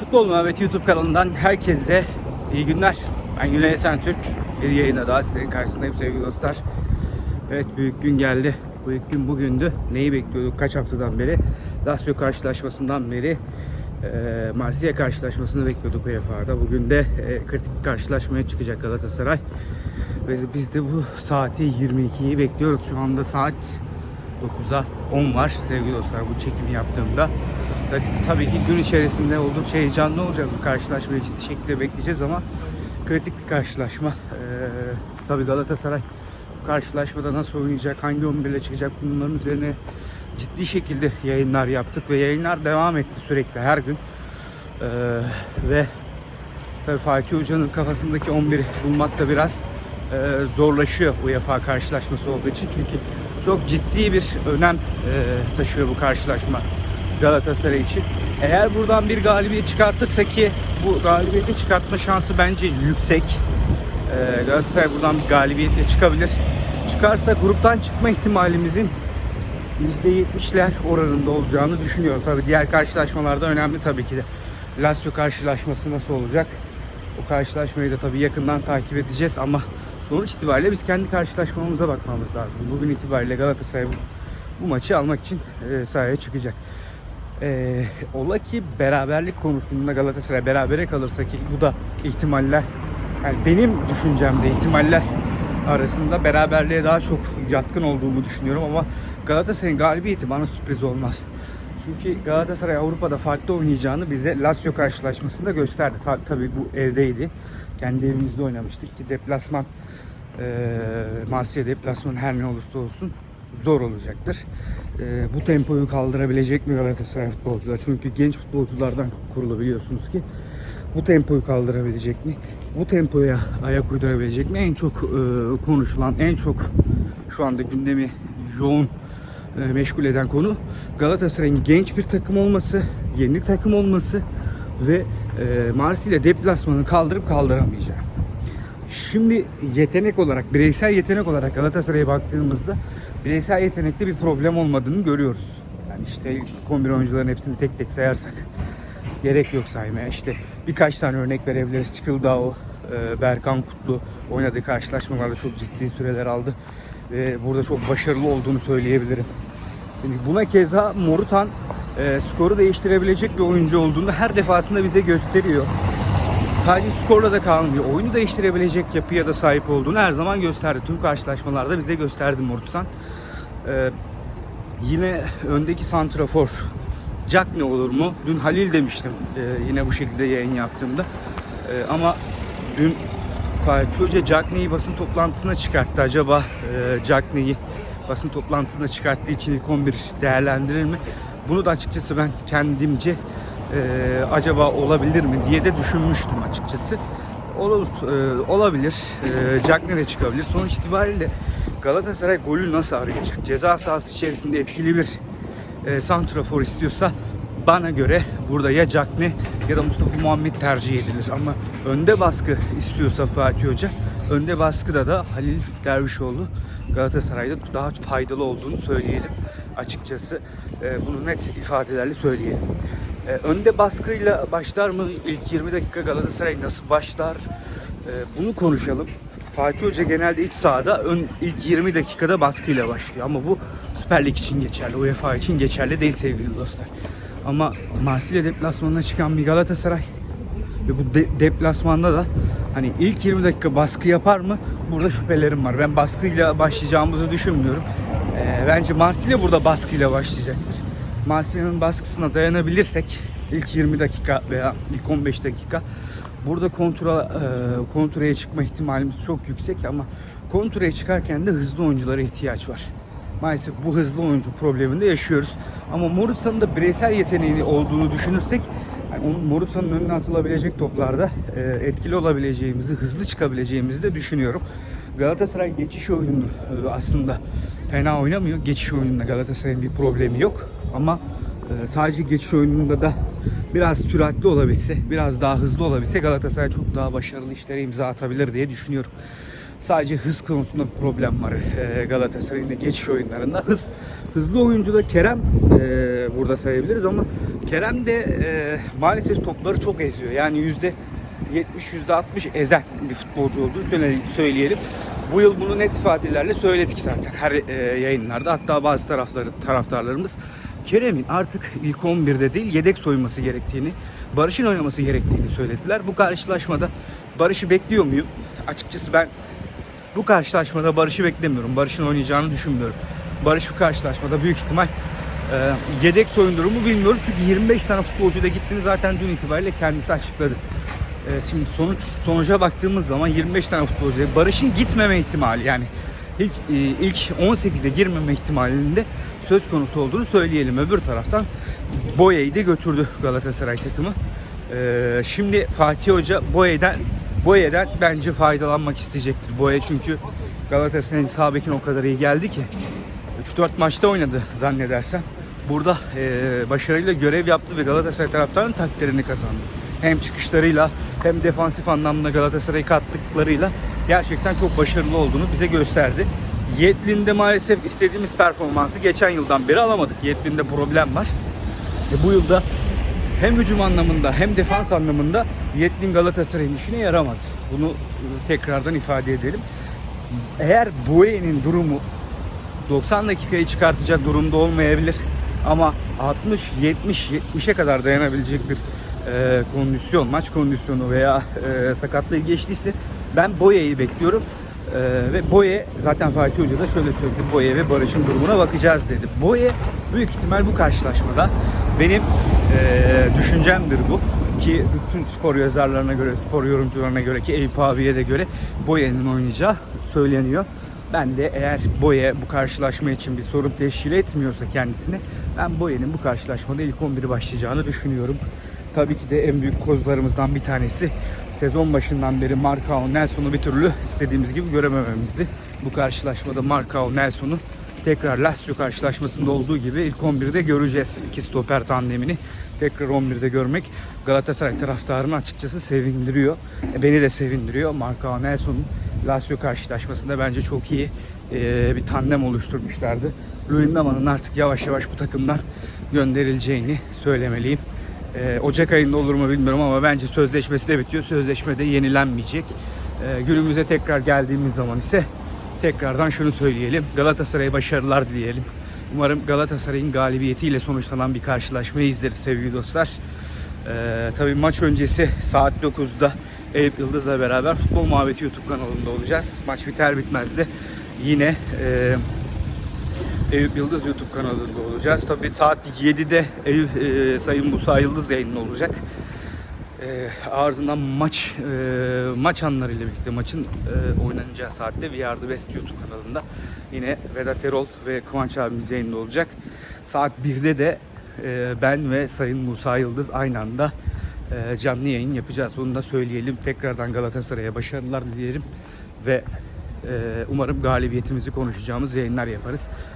Futbol Muhabbet YouTube kanalından herkese iyi günler. Ben Güney Esen Türk. Bir yayına daha sizlerin karşısındayım sevgili dostlar. Evet büyük gün geldi. Büyük gün bugündü. Neyi bekliyorduk kaç haftadan beri? Lazio karşılaşmasından beri e, Marsilya karşılaşmasını bekliyorduk UEFA'da. Bugün de e, kritik karşılaşmaya çıkacak Galatasaray. Ve biz de bu saati 22'yi bekliyoruz. Şu anda saat 9'a 10 var sevgili dostlar bu çekimi yaptığımda. Ta- Tabii ki gün içerisinde oldukça heyecanlı olacağız. Bu karşılaşmayı ciddi şekilde bekleyeceğiz ama kritik bir karşılaşma. Ee, tabii Galatasaray bu karşılaşmada nasıl oynayacak, hangi 11 ile çıkacak bunların üzerine ciddi şekilde yayınlar yaptık ve yayınlar devam etti sürekli her gün. Ee, ve tabii Fatih Hoca'nın kafasındaki 11'i bulmak da biraz e, zorlaşıyor UEFA karşılaşması olduğu için. Çünkü çok ciddi bir önem e, taşıyor bu karşılaşma Galatasaray için. Eğer buradan bir galibiyet çıkartırsa ki bu galibiyeti çıkartma şansı bence yüksek. E, Galatasaray buradan bir galibiyetle çıkabilir. Çıkarsa gruptan çıkma ihtimalimizin %70'ler oranında olacağını düşünüyorum. Tabii diğer karşılaşmalarda önemli tabii ki de. Lazio karşılaşması nasıl olacak? O karşılaşmayı da tabii yakından takip edeceğiz ama sonuç itibariyle biz kendi karşılaşmamıza bakmamız lazım. Bugün itibariyle Galatasaray bu, bu maçı almak için e, sahaya çıkacak. E, ola ki beraberlik konusunda Galatasaray berabere kalırsa ki bu da ihtimaller yani benim düşüncemde ihtimaller arasında beraberliğe daha çok yatkın olduğumu düşünüyorum ama Galatasaray'ın galibiyeti bana sürpriz olmaz. Çünkü Galatasaray Avrupa'da farklı oynayacağını bize Lazio karşılaşmasında gösterdi. Tabii bu evdeydi. Kendi evimizde oynamıştık ki deplasman eee Marsilya deplasman her ne olursa olsun zor olacaktır. Eee, bu tempoyu kaldırabilecek mi Galatasaray futbolcular? Çünkü genç futbolculardan kurulu biliyorsunuz ki bu tempoyu kaldırabilecek mi? Bu tempoya ayak uydurabilecek mi? En çok eee, konuşulan, en çok şu anda gündemi yoğun e, meşgul eden konu Galatasaray'ın genç bir takım olması, yeni takım olması ve e, Marsilya deplasmanı kaldırıp kaldıramayacağı. Şimdi yetenek olarak, bireysel yetenek olarak Galatasaray'a baktığımızda bireysel yetenekte bir problem olmadığını görüyoruz. Yani işte 11 oyuncuların hepsini tek tek sayarsak gerek yok saymaya. İşte birkaç tane örnek verebiliriz. Çıkıldao, e, Berkan Kutlu oynadığı karşılaşmalarda çok ciddi süreler aldı. Burada çok başarılı olduğunu söyleyebilirim. Buna keza Morutan e, skoru değiştirebilecek bir oyuncu olduğunu her defasında bize gösteriyor. Sadece skorla da kalmıyor. Oyunu değiştirebilecek yapıya da sahip olduğunu her zaman gösterdi. Tüm karşılaşmalarda bize gösterdi Morutan. E, yine öndeki santrafor Jack ne olur mu? Dün Halil demiştim e, yine bu şekilde yayın yaptığımda. E, ama dün Fatih Hoca Cagney'i basın toplantısına çıkarttı. Acaba e, Cagney'i basın toplantısına çıkarttığı için ilk 11 değerlendirir mi? Bunu da açıkçası ben kendimce e, acaba olabilir mi diye de düşünmüştüm açıkçası. Olur, e, olabilir. E, Cagney de çıkabilir. Sonuç itibariyle Galatasaray golü nasıl arayacak? Ceza sahası içerisinde etkili bir e, santrafor istiyorsa bana göre burada ya Cagney ya da Mustafa Muhammed tercih edilir. Ama önde baskı istiyorsa Fatih Hoca, önde baskıda da Halil Dervişoğlu Galatasaray'da daha faydalı olduğunu söyleyelim açıkçası. E, bunu net ifadelerle söyleyelim. E, önde baskıyla başlar mı? İlk 20 dakika Galatasaray nasıl başlar? E, bunu konuşalım. Fatih Hoca genelde iç sahada ön ilk 20 dakikada baskıyla başlıyor ama bu Süper Lig için geçerli, UEFA için geçerli değil sevgili dostlar. Ama Marsilya deplasmanına çıkan bir Galatasaray ve bu de- deplasmanda da hani ilk 20 dakika baskı yapar mı? Burada şüphelerim var. Ben baskıyla başlayacağımızı düşünmüyorum. Ee, bence Marsilya burada baskıyla başlayacaktır. Marsilya'nın baskısına dayanabilirsek ilk 20 dakika veya ilk 15 dakika burada kontra e, kontraya çıkma ihtimalimiz çok yüksek ama kontraya çıkarken de hızlı oyunculara ihtiyaç var. Maalesef bu hızlı oyuncu probleminde yaşıyoruz. Ama Morutsa'nın da bireysel yeteneği olduğunu düşünürsek yani Morutsa'nın önüne atılabilecek toplarda e, etkili olabileceğimizi, hızlı çıkabileceğimizi de düşünüyorum. Galatasaray geçiş oyununu e, aslında fena oynamıyor. Geçiş oyununda Galatasaray'ın bir problemi yok. Ama e, sadece geçiş oyununda da biraz süratli olabilse, biraz daha hızlı olabilse Galatasaray çok daha başarılı işlere imza atabilir diye düşünüyorum. Sadece hız konusunda bir problem var e, Galatasaray'ın geçiş oyunlarında. Hız hızlı oyuncu da Kerem burada sayabiliriz ama Kerem de maalesef topları çok eziyor. Yani yüzde 70 yüzde 60 ezen bir futbolcu olduğunu söyle- söyleyelim. Bu yıl bunu net ifadelerle söyledik zaten her e, yayınlarda. Hatta bazı tarafları taraftarlarımız Kerem'in artık ilk 11'de değil yedek soyunması gerektiğini, Barış'ın oynaması gerektiğini söylediler. Bu karşılaşmada Barış'ı bekliyor muyum? Açıkçası ben bu karşılaşmada Barış'ı beklemiyorum. Barış'ın oynayacağını düşünmüyorum. Barış bu karşılaşmada büyük ihtimal e, yedek soyundur mu bilmiyorum. Çünkü 25 tane futbolcu da gittiğini zaten dün itibariyle kendisi açıkladı. E, şimdi sonuç sonuca baktığımız zaman 25 tane futbolcu Barış'ın gitmeme ihtimali yani ilk e, ilk 18'e girmeme ihtimalinde söz konusu olduğunu söyleyelim. Öbür taraftan Boya'yı da götürdü Galatasaray takımı. E, şimdi Fatih Hoca Boya'dan Boya'dan bence faydalanmak isteyecektir. Boya çünkü Galatasaray'ın sağ o kadar iyi geldi ki 3-4 maçta oynadı zannedersem. Burada e, başarıyla görev yaptı ve Galatasaray taraftarının takdirini kazandı. Hem çıkışlarıyla hem defansif anlamda Galatasaray'ı kattıklarıyla gerçekten çok başarılı olduğunu bize gösterdi. Yetlin'de maalesef istediğimiz performansı geçen yıldan beri alamadık. Yetlin'de problem var. E, bu yılda hem hücum anlamında hem defans anlamında Yetlin Galatasaray'ın işine yaramadı. Bunu e, tekrardan ifade edelim. Eğer Boye'nin durumu 90 dakikayı çıkartacak durumda olmayabilir. Ama 60, 70, 70'e kadar dayanabilecek bir e, kondisyon, maç kondisyonu veya e, sakatlığı geçtiyse ben Boye'yi bekliyorum. E, ve Boye zaten Fatih Hoca da şöyle söyledi. Boye ve Barış'ın durumuna bakacağız dedi. Boye büyük ihtimal bu karşılaşmada benim e, düşüncemdir bu ki bütün spor yazarlarına göre, spor yorumcularına göre ki Eyüp abiye de göre Boye'nin oynayacağı söyleniyor. Ben de eğer Boye bu karşılaşma için bir sorun teşkil etmiyorsa kendisine ben Boye'nin bu karşılaşmada ilk 11'i başlayacağını düşünüyorum. Tabii ki de en büyük kozlarımızdan bir tanesi sezon başından beri Marcao Nelson'u bir türlü istediğimiz gibi göremememizdi. Bu karşılaşmada Marcao Nelson'u tekrar Lazio karşılaşmasında olduğu gibi ilk 11'de göreceğiz. İki stoper tandemini tekrar 11'de görmek Galatasaray taraftarını açıkçası sevindiriyor. E, Beni de sevindiriyor. Marcao Nelson'un Lazio karşılaşmasında bence çok iyi e, bir tandem oluşturmuşlardı. Luyendama'nın artık yavaş yavaş bu takımdan gönderileceğini söylemeliyim. E, Ocak ayında olur mu bilmiyorum ama bence sözleşmesi de bitiyor. Sözleşme de yenilenmeyecek. E, günümüze tekrar geldiğimiz zaman ise tekrardan şunu söyleyelim. Galatasaray'a başarılar dileyelim. Umarım Galatasaray'ın galibiyetiyle sonuçlanan bir karşılaşmayı izleriz sevgili dostlar. Ee, tabii maç öncesi saat 9'da Eyüp Yıldız'la beraber Futbol Muhabbeti YouTube kanalında olacağız. Maç biter bitmez de yine e, Eyüp Yıldız YouTube kanalında olacağız. Tabii saat 7'de Eyüp, e, Sayın Musa Yıldız yayında olacak. E, ardından maç e, maç anlarıyla birlikte maçın e, oynanacağı saatte We Are The Best YouTube kanalında yine Vedat Erol ve Kıvanç abimiz yayında olacak. Saat 1'de de e, ben ve Sayın Musa Yıldız aynı anda e, canlı yayın yapacağız. Bunu da söyleyelim. Tekrardan Galatasaray'a başarılar dileyelim ve e, umarım galibiyetimizi konuşacağımız yayınlar yaparız.